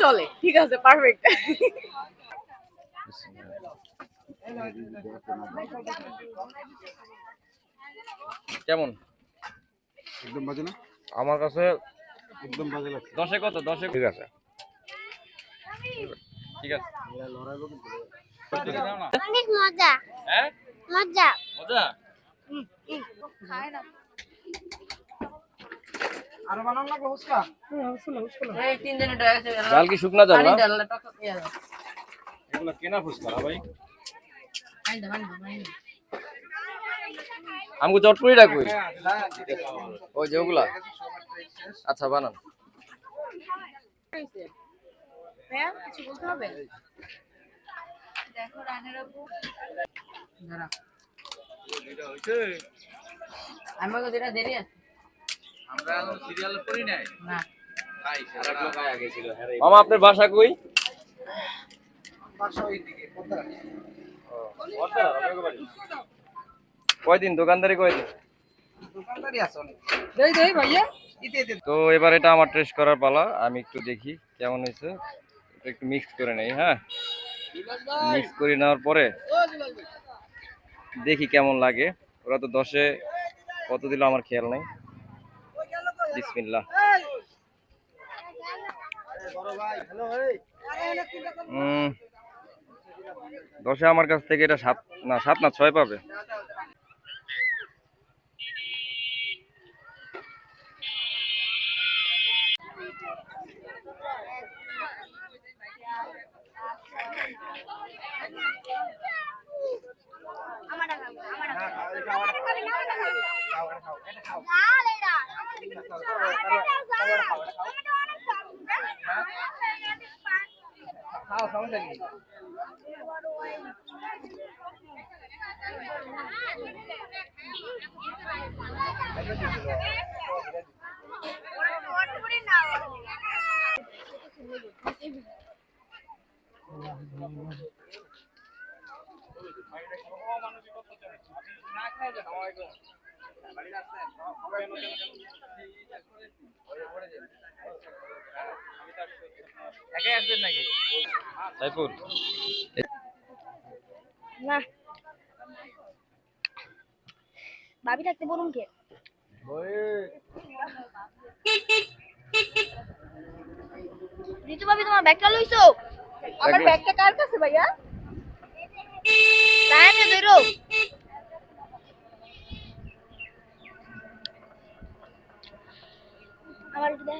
চলে ঠিক আছে পারফেক্ট কেমন? একদম বাজে না? আমার কাছে একদম বাজে লাগছে। দশে কত? দশে ঠিক আছে। ঠিক আছে। অনেক মজা। হ্যাঁ? মজা। মজা? ডাল কি শুকনা ডাল না? এগুলো কেনা ফুচকা না ভাই? আমগো চটপুরিটা কই? ওই যে ওগুলা। আচ্ছা বানান। হ্যাঁ কিছু বলতে হবে? আমাকে যেটা দেরি আছে। না। মামা আপনার বাসা কই? কয়দিন দোকানদারি কয়দিন? দেই দেই ভাইয়া। তো এবার এটা আমার টেস্ট করার পালা আমি একটু দেখি কেমন হয়েছে। একটু মিক্স করে নেই হ্যাঁ? মিক্স করে নেওয়ার পরে দেখি কেমন লাগে। ওরা তো দশে কত দিল আমার খেয়াল নেই। বিসমিল্লাহ। দশে আমার কাছ থেকে এটা সাত না সাত না ছয় পাবে। খাও সমস্যা নেই না খাই যান আমার সাইফুল। না। ভাবি থাকতে বলুন কে? ঋতু ভাবি তোমার ব্যাগটা লইছো? আমার ব্যাগটা। কার কাছে ভাইয়া? ধরো। ಮಾಡಿದೆ